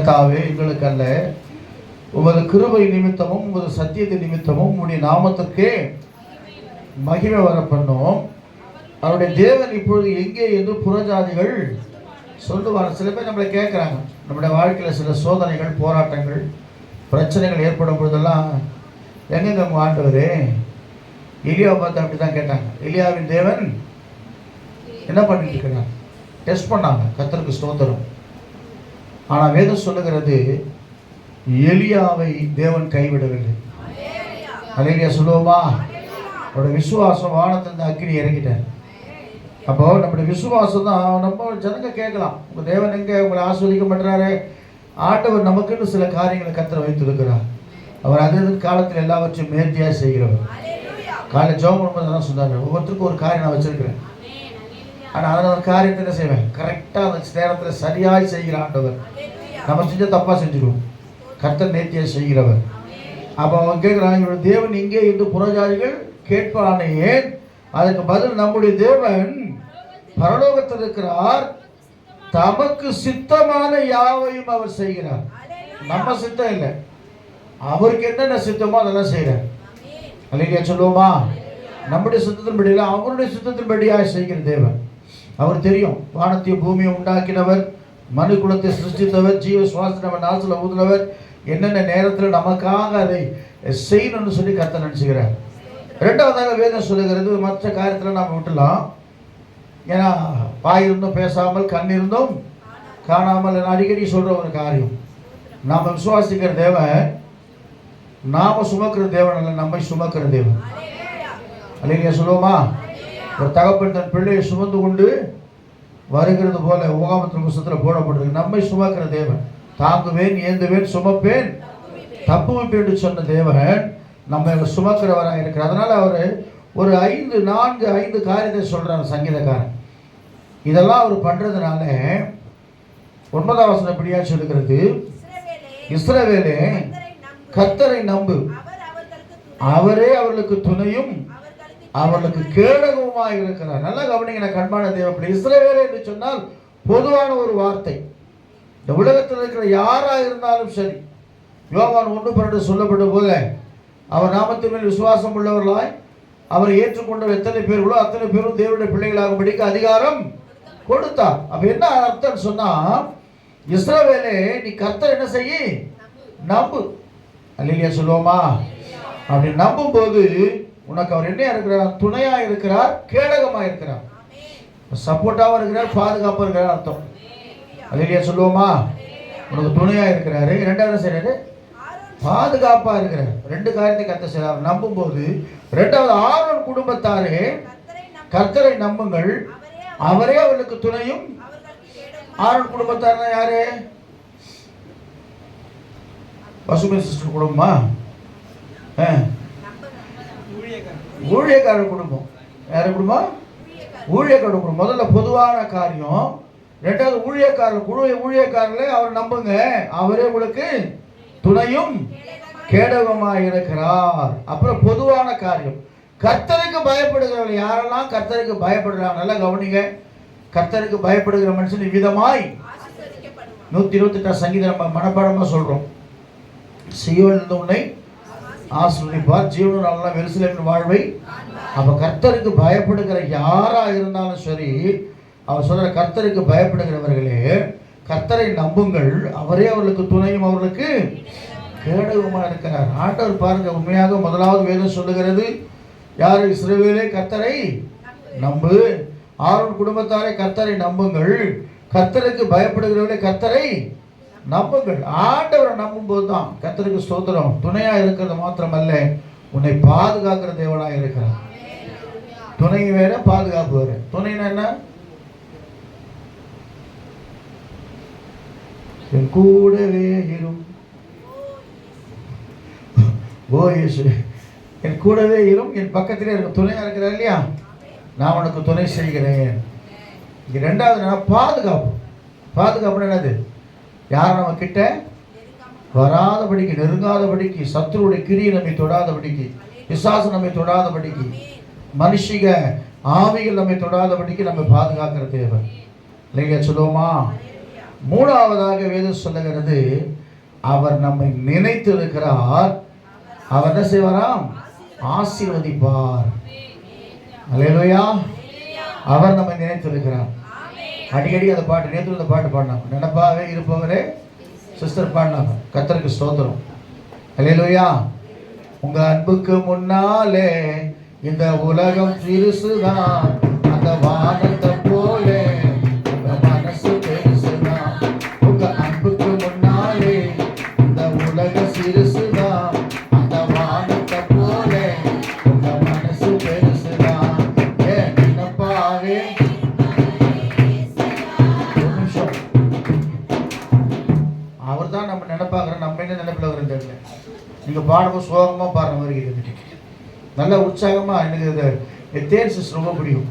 எனக்காகவே எங்களுக்கு அல்ல உமது கிருபை நிமித்தமும் உமது சத்தியத்தை நிமித்தமும் உடைய நாமத்திற்கே மகிமை வர பண்ணோம் அவருடைய தேவன் இப்பொழுது எங்கே என்று புறஜாதிகள் சொல்லுவார். சில பேர் நம்மளை கேட்குறாங்க. நம்முடைய வாழ்க்கையில் சில சோதனைகள் போராட்டங்கள் பிரச்சனைகள் ஏற்படும் பொழுதெல்லாம் எங்கெங்க அவங்க ஆண்டவர்? எலியாவை பார்த்து அப்படி தான் கேட்டாங்க. எலியாவின் தேவன் என்ன பண்ணிட்டு இருக்கிறார்? டெஸ்ட் பண்ணாங்க. கத்தருக்கு ஸ்தோத்திரம். ஆனால் வேதம் சொல்லுகிறது எலியாவை தேவன் கைவிடவில்லை. அலேலியா சொல்லுவோமா? அவரோட விசுவாசம் வானத்திலிருந்து அக்கினி இறங்கிட்டார். அப்போ நம்முடைய விசுவாசம் தான் நம்ம ஜனங்க கேட்கலாம். உங்கள் தேவன் எங்கே? உங்களை ஆஸ்வதிக்க மாட்டாரு ஆண்டவர் நமக்குன்னு சில காரியங்களை கத்திர வைத்திருக்கிறார். அவர் அது காலத்தில் எல்லாவற்றையும் நேர்த்தியாக செய்கிறவர். காலை ஜோம் பண்ணும்போது தான் சொன்னாங்க ஒவ்வொருத்தருக்கும் ஒரு காரியம் நான் வச்சிருக்கிறேன். ஆனால் அதனால் காரியத்தை என்ன செய்வேன்? கரெக்டாக அந்த நேரத்தில் சரியாக செய்கிற ஆண்டவர். நம்ம செஞ்சால் தப்பாக செஞ்சிருவோம். கர்த்தர் நேர்த்தியாக செய்கிறவர். அப்போ அவன் கேட்குறான் இவருடைய தேவன் இங்கே என்று புறஜாதிகள் கேட்பானே ஏன்? அதுக்கு பதில் நம்முடைய தேவன் பரலோகத்தில் இருக்கிறார். தமக்கு சித்தமான யாவையும் அவர் செய்கிறார். நம்ம சித்தம் இல்லை. அவருக்கு என்னென்ன சித்தமோ அதெல்லாம் செய்கிறார். அல்லையா சொல்லுவோமா? நம்முடைய சித்தத்தின்படி இல்லை அவருடைய சித்தத்தின்படியாக செய்கிற தேவன். அவர் தெரியும் வானத்தையும் பூமியை உண்டாக்கினவர். மனு குலத்தை சிருஷ்டித்தவர் ஜீவ சுவாசனவர் நாசில் ஊதினவர். என்னென்ன நேரத்தில் நமக்காக அதை செய்யணும்னு சொல்லி கத்த நினச்சிக்கிறார். ரெண்டாவதாக வேதம் சொல்லுகிறது மற்ற காரியத்தில் நாம் விட்டுலாம் ஏன்னா வாய் இருந்தும் பேசாமல் கண் இருந்தும் காணாமல் அடிக்கடி சொல்கிற ஒரு காரியம். நாம் விசுவாசிக்கிற தேவன் நாம சுமக்கிற தேவன் அல்ல நம்மை சுமக்கிற தேவன். அல்லையா சொல்லுவோமா? ஒரு தகப்பன் தன் பிள்ளையை சுமந்து கொண்டு வருகிறது போல உகாமத்தின் புஸ்தத்தில் போடப்படுறது நம்மை சுமக்கிற தேவன். தாங்குவேன் ஏந்துவேன் சுமப்பேன். தப்புவிப்பேன் என்று சொன்ன தேவன் நம்ம சுமக்கிறவராக இருக்கிறார். அதனால அவர் ஒரு ஐந்து நான்கு ஐந்து காரியத்தை சொல்றார் சங்கீதக்காரன். இதெல்லாம் அவர் பண்றதுனால ஒன்பதாம் வசனம் எப்படியா சொல்லுகிறது? இஸ்ரவேலே கர்த்தரை நம்பு. அவரே அவர்களுக்கு துணையும் அவர்களுக்கு கேடகவுமாய் இருக்கிறார். நல்லா கவனிங்க நான் கண்பான தேவப்பிள்ளை இஸ்ரவேலே என்று சொன்னால் பொதுவான ஒரு வார்த்தை. இந்த உலகத்தில் இருக்கிற யாரா இருந்தாலும் சரி யோவான் ஒன்று பன்னெண்டு சொல்லப்படும் போது அவர் நாமத்தின் மேல் விசுவாசம் உள்ளவர்களாய் அவரை ஏற்றுக்கொண்ட எத்தனை பேர்களோ அத்தனை பேரும் தேவனுடைய பிள்ளைகளாகும்படிக்கு அதிகாரம் கொடுத்தார். அப்ப என்ன அர்த்தம் சொன்னா இஸ்ரவேலே நீ கர்த்தர் என்ன செய்ய? நம்பு. அல்லையா சொல்லுவோமா? அப்படி நம்பும் போது உனக்கு அவர் என்ன இருக்கிறார்? துணையா இருக்கிறார் கேடகமா இருக்கிறார். சப்போர்ட்டாவும் இருக்கிறார் பாதுகாப்பா இருக்கிறார் அர்த்தம். அல்லையா சொல்லுவோமா? உனக்கு துணையா இருக்கிறாரு. ரெண்டாவது செய்யறாரு பாதுகாப்பா இருக்கிறார். ரெண்டு காரியத்தை கத்த செய்யறார் நம்பும் போது ரெண்டாவது ஆரோன் குடும்பத்தாரே கர்த்தரை நம்புங்கள். அவரே அவர்களுக்கு துணையும். ஆரோன் குடும்பத்தார்னா யாரு? பசுமை சிஸ்டர் குடும்பமா? ஆ. ஊழியக்காரர் குடும்பம். யாரு குடும்பம்? ஊழியக்காரர் குடும்பம். முதல்ல பொதுவான காரியம் ரெண்டாவது ஊழியக்காரர் குழு ஊழியக்காரர்களே அவர் நம்புங்க. அவரே உங்களுக்கு துணையும் கேடகமாக இருக்கிறார். அப்புறம் பொதுவான காரியம். கர்த்தருக்கு பயப்படுகிறவர்கள் யாரெல்லாம் கர்த்தருக்கு பயப்படுறாங்க? நல்லா கவனிங்க. கர்த்தருக்கு பயப்படுகிற மனுஷன் விதமாய் நூத்தி இருபத்தி எட்டாம் சங்கீதம் நம்ம மனப்பாடமா சொல்றோம். சியோனிலிருந்து உன்னை ஆசிரியப்பார் ஜீவன நல்லா வெறுசிலின் வாழ்வை. அப்ப கர்த்தருக்கு பயப்படுகிற யாரா இருந்தாலும் சரி அவர் சொல்ற கர்த்தருக்கு பயப்படுகிறவர்களே கர்த்தரை நம்புங்கள். அவரே அவர்களுக்கு துணையும் அவர்களுக்கு கேடகமாக இருக்கிறார். ஆண்டவர் பாருங்க உண்மையாக முதலாவது வேதம் சொல்லுகிறது யார் இஸ்ரவேலே கர்த்தரை நம்பு. ஆரோன் குடும்பத்தாரை கர்த்தரை நம்புங்கள். கர்த்தருக்கு பயப்படுகிறவர்களே கர்த்தரை நம்புங்கள். ஆண்டவரை நம்பும் போது தான் கத்தருக்கு ஸ்தோத்திரம். துணையா இருக்கிறது மாத்திரமல்ல உன்னை பாதுகாக்கிற தேவனா இருக்கிறார். துணை வேற பாதுகாப்பு வேற. துணைனா என்ன? என் கூடவே இரும் ஓ இயேசு. என் கூடவே இரும் என் பக்கத்திலே இருக்க துணையா இருக்கிறார் இல்லையா? நான் உனக்கு துணை செய்கிறேன். இங்க ரெண்டாவது என்னன்னா பாதுகாப்பு. பாதுகாப்புன்னு என்னது? யார் நம்ம கிட்ட வராதபடிக்கு நெருங்காதபடிக்கு சத்துருடைய கிரியை நம்மை தொடாதபடிக்கு விசாசம் நம்மை தொடாதபடிக்கு மனுஷிக ஆவிகள் நம்மை தொடாதபடிக்கு நம்ம பாதுகாக்கிற தேவை இல்லையா சொல்லுவோமா? மூணாவதாக வேதம் சொல்லுகிறது அவர் நம்மை நினைத்து இருக்கிறார் அவர் என்ன செய்வாராம்? ஆசீர்வதிப்பார். அல்லேலூயா. அவர் நம்மை நினைத்திருக்கிறார். அடிக்கடி அந்த பாட்டு நேற்று அந்த பாட்டு பாடினாங்க. நினப்பாகவே இருப்பவரே சிஸ்டர் பாடினாங்க. கத்தருக்கு ஸ்தோத்திரம். அலையிலோயா உங்கள் அன்புக்கு முன்னாலே இந்த உலகம் சிறுசுதான். அந்த வானத்தை நீங்கள் பாடமும் சோகமாக பாடுற மாதிரி இருக்குது நல்ல உற்சாகமாக எனக்கு இந்த தேன் ரொம்ப பிடிக்கும்.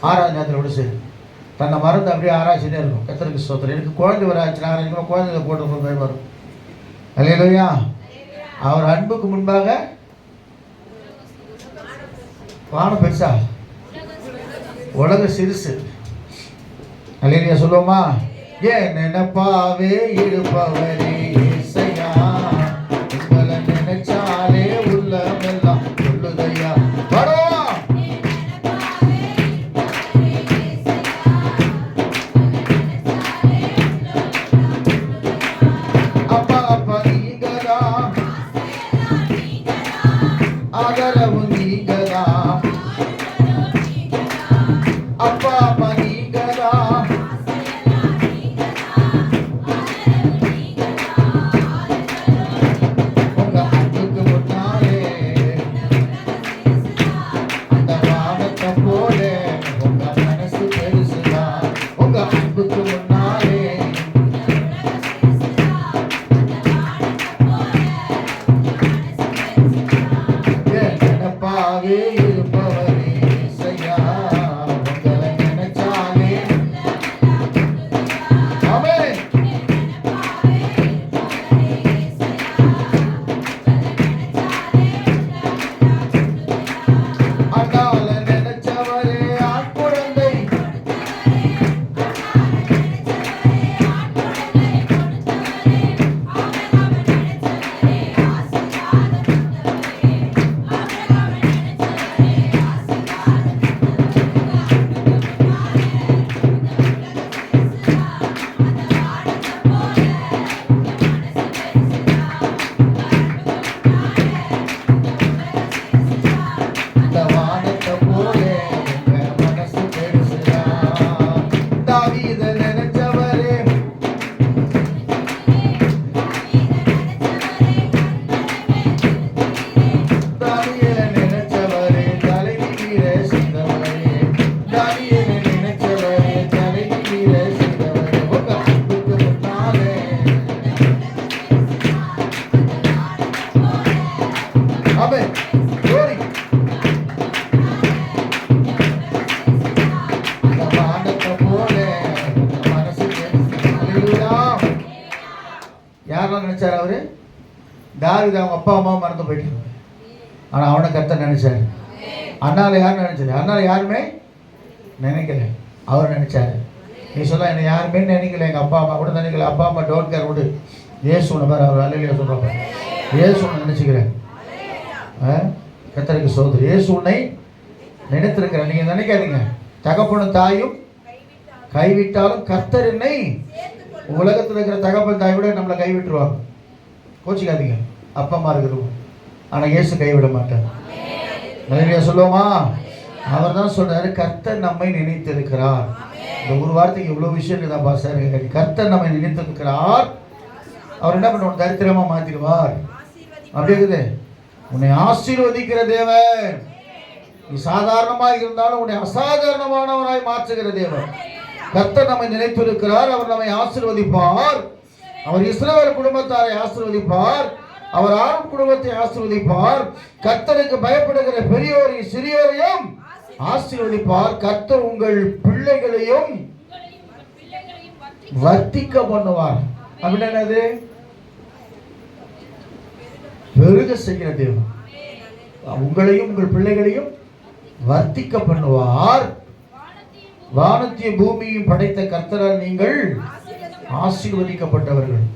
ஆறாவது நேரத்தில் விட சரி. தன்னை மறந்து அப்படியே ஆராய்ச்சினே இருக்கும் கத்தருக்கு சோத்திரம் எனக்கு குழந்தை வர ஆச்சுன்னா ஆராய்ச்சிக்கணும் குழந்தைங்க போட்டு போய் வரும் அல்லையா அவர் அன்புக்கு முன்பாக வானம் பெருசா? உலக சிறுசு. அல்லையா சொல்லுவோமா? ஏன் நினைப்பாவே இருப்பவரே. உங்களை தாவிது அவங்க அப்பா அம்மாவும் மறந்து போயிட்டாங்க. ஆனால் அவனை கத்த நினைச்சாரு. அண்ணால யார் நினைச்சது? அண்ணால யாருமே நினைக்கல. அவர் நினைச்சாரு. நீ சொல்ல என்னை யாருமே நினைக்கல. எங்க அப்பா அம்மா கூட நினைக்கல. அப்பா அம்மா டோன்ட் கேர் விடு ஏசு உன்னை பாரு அவர் அலையில சொல்றாங்க ஏசு உன்னை நினைச்சுக்கிறேன் கத்தருக்கு சோதரி ஏசு உன்னை நினைத்திருக்கிறேன் நீங்க நினைக்காதீங்க. தகப்பனும் தாயும் கைவிட்டாலும் கர்த்தர் என்னை உலகத்தில் இருக்கிற தகப்பன் தாய் விட நம்மளை கைவிட்டுருவாங்க. கோச்சிக்காதீங்க அப்பா அம்மா இருக்கிறவங்க ஆனால் இயேசு கைவிட மாட்டார். நிறைய சொல்லுவோமா? அவர் தான் சொல்றாரு கர்த்தர் நம்மை நினைத்திருக்கிறார். இந்த ஒரு வார்த்தைக்கு இவ்வளோ விஷயம் இருக்குதா பாசார் கர்த்தர் நம்மை நினைத்திருக்கிறார். அவர் என்ன பண்ணுவார்? தரித்திரமா மாத்திடுவார். அப்படி இருக்குது. உன்னை ஆசீர்வதிக்கிற தேவன். நீ சாதாரணமாக இருந்தாலும் உன்னை அசாதாரணமானவனாய் மாற்றுகிற தேவன். கர்த்தர் நம்மை நினைத்திருக்கிறார். அவர் நம்மை ஆசீர்வதிப்பார். அவர் இஸ்ரேல் குடும்பத்தாரை ஆசிர்வதிப்பார். அவர் ஆறும் குடும்பத்தை ஆசிர்வதிப்பார். கர்த்தருக்கு பயப்படுகிற பெரியோரையும் சிறியோரையும் ஆசீர்வதிப்பார். கர்த்தர் உங்கள் பிள்ளைகளையும் வர்த்திக்க பண்ணுவார். அப்படின்னா என்னது பெருக செய்கிற தேவன். உங்களையும் உங்கள் பிள்ளைகளையும் வர்த்திக்க பண்ணுவார். வானத்திய பூமியும் படைத்த கர்த்தரால் நீங்கள் ஆசீர்வதிக்கப்பட்டவர்கள்.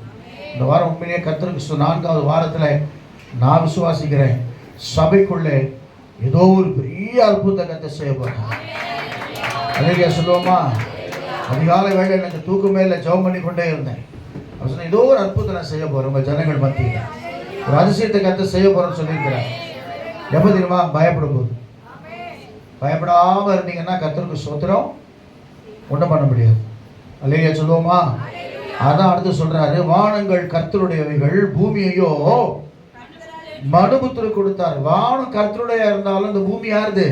இந்த வாரம் உண்மையிலே கர்த்தருக்கு சு- நான்காவது வாரத்தில் நான் விசுவாசிக்கிறேன். சபைக்குள்ளே ஏதோ ஒரு பெரிய அற்புதத்தை செய்ய போறேன் அழகியா சொல்லுவோமா? அதிகாலை வேலை எனக்கு தூக்கமே இல்லை ஜெபம் பண்ணி கொண்டே இருந்தேன். அவர் ஏதோ ஒரு அற்புதம் நான் செய்ய போறேன் உங்க ஜனங்கள் மத்தியில். ஒரு அதிசயத்தை கற்று செய்ய போறேன்னு சொல்லியிருக்கிறேன் எப்போ தெரியுமா? பயப்படும் போது பயப்படாம இருந்தீங்கன்னா கத்தருக்கு சோத்திரம் ஒன்றும் பண்ண முடியாது. அல்லையா சொல்லுவோமா? அதான் அடுத்து சொல்றாரு வானங்கள் கர்த்தருடையவைகள் பூமியையோ மனுபுத்திர கொடுத்தார். வானம் கர்த்தருடைய இருந்தாலும் இந்த பூமி யாருது?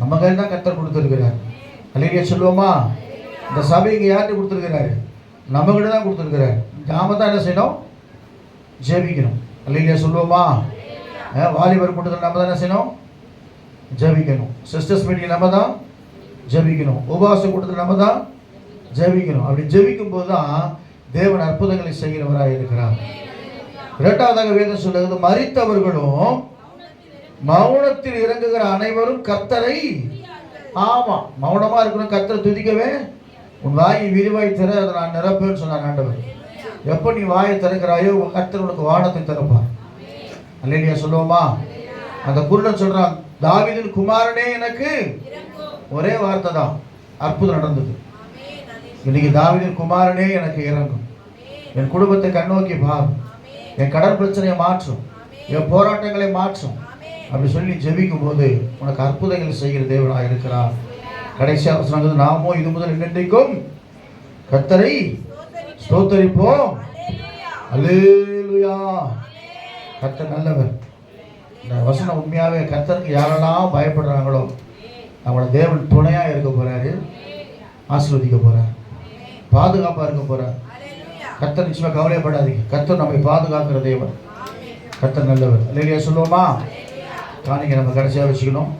நம்ம கையில் தான் கர்த்தர் கொடுத்துருக்கிறார். அல்லையா சொல்லுவோமா? இந்த சபை இங்கே யார்கிட்ட கொடுத்துருக்கிறாரு? நம்ம கிட்ட தான் கொடுத்துருக்கிறார். நாம தான் என்ன செய்யணும்? ஜெபிக்கணும். அல்லையா சொல்லுவோமா? வாலிபர் கூட்டத்தில் நம்ம தான் என்ன செய்யணும்? ஜெபிக்கணும். சிஸ்டர்ஸ் மீட்டிங் நம்ம தான் ஜெபிக்கணும். உபவாச கூட்டத்தில் நம்ம தான் ஜெபிக்கணும். அப்படி ஜெபிக்கும் போது தான் தேவன் அற்புதங்களை செய்கிறவராக இருக்கிறார். இரண்டாவதாக வேதம் சொல்லுகிறது மறித்தவர்களும் மௌனத்தில் இறங்குகிற அனைவரும் கர்த்தரை ஆமா மௌனமா இருக்கணும் கர்த்தரை துதிக்கவே. உன் வாயை விரிவாய் திற அதை நான் நிரப்பேன்னு சொன்னார் ஆண்டவர். எப்போ நீ வாயை திறக்கிறாயோ உன் கர்த்தர் உனக்கு வானத்தை திறப்பார். அல்லையா சொல்லுவோமா? அந்த குருடன் சொல்றான் தாவிதின் குமாரனே எனக்கு ஒரே வார்த்தை தான் அற்புதம் நடந்தது. இன்னைக்கு தாவீதின் குமாரனே எனக்கு இறங்கும். என் குடும்பத்தை கண்ணோக்கி பாரும் என் கடன் பிரச்சனையை மாற்றும். என் போராட்டங்களை மாற்றும். அப்படி சொல்லி ஜெபிக்கும் போது உனக்கு அற்புதங்கள் செய்கிற தேவனாக இருக்கிறார். கடைசியாக சொன்னது நாமோ இது முதல் இன்னைக்கும் கத்தரை ஸ்தோத்தரிப்போம். அல்லேலுயா கர்த்தர் நல்லவர். இந்த வசனம் உண்மையாகவே கர்த்தருக்கு யாரெல்லாம் பயப்படுறாங்களோ அவங்கள தேவன் துணையாக இருக்க போறாரு. ஆசீர்வதிக்க போறார். பாதுகாப்பாக இருக்க போறார் கர்த்தர் நிச்சயமாக கவலைப்படாதீங்க கர்த்தர் நம்மை பாதுகாக்கிற தேவன். கர்த்தர் நல்லவர். இல்லையா சொல்லுவோமா? காணிக்க நம்ம கடைசியாக வச்சுக்கணும்.